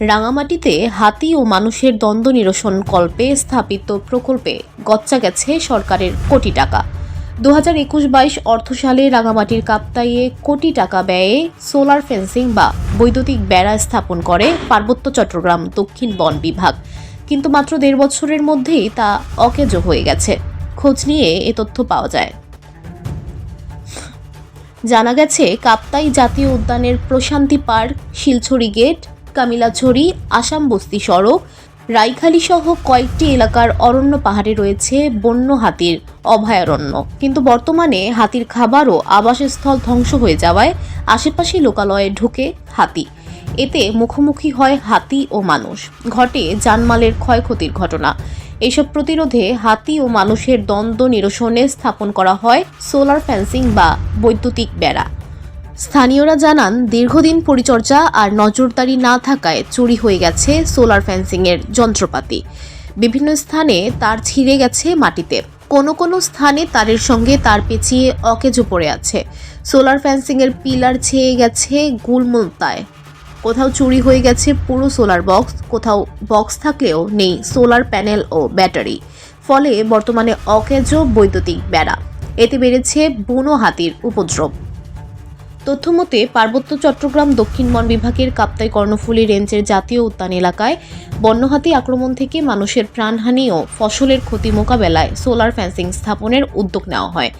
রাঙামাটিতে হাতি ও মানুষের দ্বন্দ্ব নিরসন কল্পে স্থাপিত প্রকল্পে গচ্চা গেছে সরকারের কোটি টাকা। দু হাজার একুশ বাইশ অর্থ সালে রাঙামাটির কাপ্তাইয়ে কোটি টাকা ব্যয়ে সোলার ফেন্সিং বা বৈদ্যুতিক বেড়া স্থাপন করে পার্বত্য চট্টগ্রাম দক্ষিণ বন বিভাগ। কিন্তু মাত্র দেড় বছরের মধ্যেই তা অকেজো হয়ে গেছে। খোঁজ নিয়ে এ তথ্য পাওয়া যায়। জানা গেছে, কাপ্তাই জাতীয় উদ্যানের প্রশান্তি পার্ক, শিলছড়ি গেট কামিলাছড়ি আসাম বস্তি সড়ক, রাইখালি সহ কয়েকটি এলাকার অরণ্য পাহাড়ে রয়েছে বন্য হাতির অভয়ারণ্য। কিন্তু বর্তমানে হাতির খাবার ও আবাসস্থল ধ্বংস হয়ে যাওয়ায় আশেপাশে লোকালয়ে ঢুকে হাতি। এতে মুখোমুখি হয় হাতি ও মানুষ। ঘটে জানমালের ক্ষয়ক্ষতির ঘটনা। এসব প্রতিরোধে হাতি ও মানুষের দ্বন্দ্ব নিরসনে স্থাপন করা হয় সোলার ফেন্সিং বা বৈদ্যুতিক বেড়া। স্থানীয়রা জানান, দীর্ঘদিন পরিচর্যা আর নজরদারি না থাকায় চুরি হয়ে গেছে সোলার ফেন্সিংয়ের যন্ত্রপাতি। বিভিন্ন স্থানে তার ছিঁড়ে গেছে মাটিতে। কোনো কোনো স্থানে তারের সঙ্গে তার পেঁচিয়ে অকেজো পড়ে আছে। সোলার ফেন্সিংয়ের পিলার ছেয়ে গেছে গুলমুলতায়। কোথাও চুরি হয়ে গেছে পুরো সোলার বক্স, কোথাও বক্স থাকলেও নেই সোলার প্যানেল ও ব্যাটারি। ফলে বর্তমানে অকেজো বৈদ্যুতিক বেড়া। এতে বেড়েছে বুনো হাতির উপদ্রব। তথ্যমতে পার্বত্য চট্টগ্রাম দক্ষিণ বন বিভাগের কাপ্তাই কর্ণফুলী রেঞ্জের জাতীয় উদ্যান এলাকায় বন্যহাতি আক্রমণ থেকে মানুষের প্রাণহানি ও ফসলের ক্ষতি মোকাবেলায় সোলার ফেন্সিং স্থাপনের উদ্যোগ নেওয়া হয়।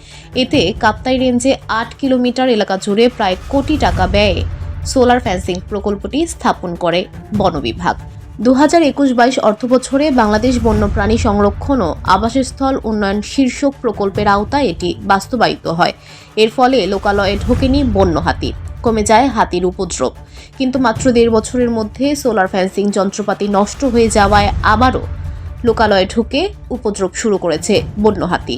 এতে কাপ্তাই রেঞ্জে আট কিলোমিটার এলাকা জুড়ে প্রায় কোটি টাকা ব্যয়ে সোলার ফেন্সিং প্রকল্পটি স্থাপন করে বন বিভাগ। দু হাজার একুশ বাইশ অর্থবছরে বাংলাদেশ বন্যপ্রাণী সংরক্ষণ ও আবাসস্থল উন্নয়ন শীর্ষক প্রকল্পের আওতায় এটি বাস্তবায়িত হয়। এর ফলে লোকালয়ে ঢোকেনি বন্য হাতি। কমে যায় হাতির উপদ্রব। কিন্তু মাত্র দেড় বছরের মধ্যে সোলার ফেন্সিং যন্ত্রপাতি নষ্ট হয়ে যাওয়ায় আবারও লোকালয়ে ঢুকে উপদ্রব শুরু করেছে বন্য হাতি।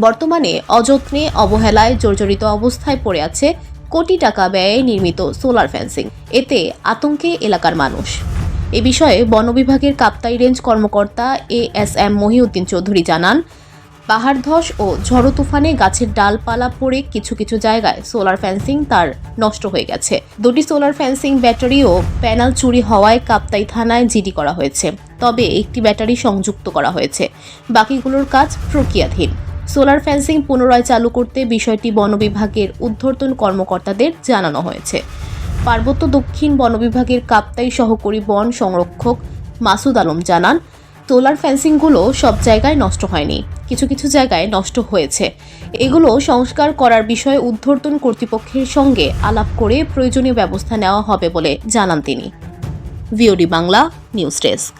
বর্তমানে অযত্নে অবহেলায় জর্জরিত অবস্থায় পড়ে আছে কোটি টাকা ব্যয়ে নির্মিত সোলার ফেন্সিং। এতে আতঙ্কে এলাকার মানুষ। এ বিষয়ে বন বিভাগের কাপ্তাই রেঞ্জ কর্মকর্তা A S M Mohiuddin Chowdhury জানান, পাহাড় ধস ও ঝড়ো তুফানে গাছের ডালপালা পড়ে কিছু কিছু জায়গায় সোলার ফেন্সিং তার নষ্ট হয়ে গেছে। দুটি সোলার ফেন্সিং ব্যাটারি ও প্যানেল চুরি হওয়ায় কাপ্তাই থানায় জিডি করা হয়েছে, তবে একটি ব্যাটারি সংযুক্ত করা হয়েছে। বাকিগুলোর কাজ প্রক্রিয়াধীন। সোলার ফেন্সিং পুনরায় চালু করতে বিষয়টি বন বিভাগের ঊর্ধ্বতন কর্মকর্তাদের জানানো হয়েছে। পার্বত্য দক্ষিণ বন বিভাগের কাপ্তাই সহকারী বন সংরক্ষক মাসুদ আলম জানান, তোলার ফেন্সিংগুলো সব জায়গায় নষ্ট হয়নি, কিছু কিছু জায়গায় নষ্ট হয়েছে। এগুলো সংস্কার করার বিষয়ে উদ্ধর্তন কর্তৃপক্ষের সঙ্গে আলাপ করে প্রয়োজনীয় ব্যবস্থা নেওয়া হবে বলে জানান তিনি। VOD Bangla, news desk.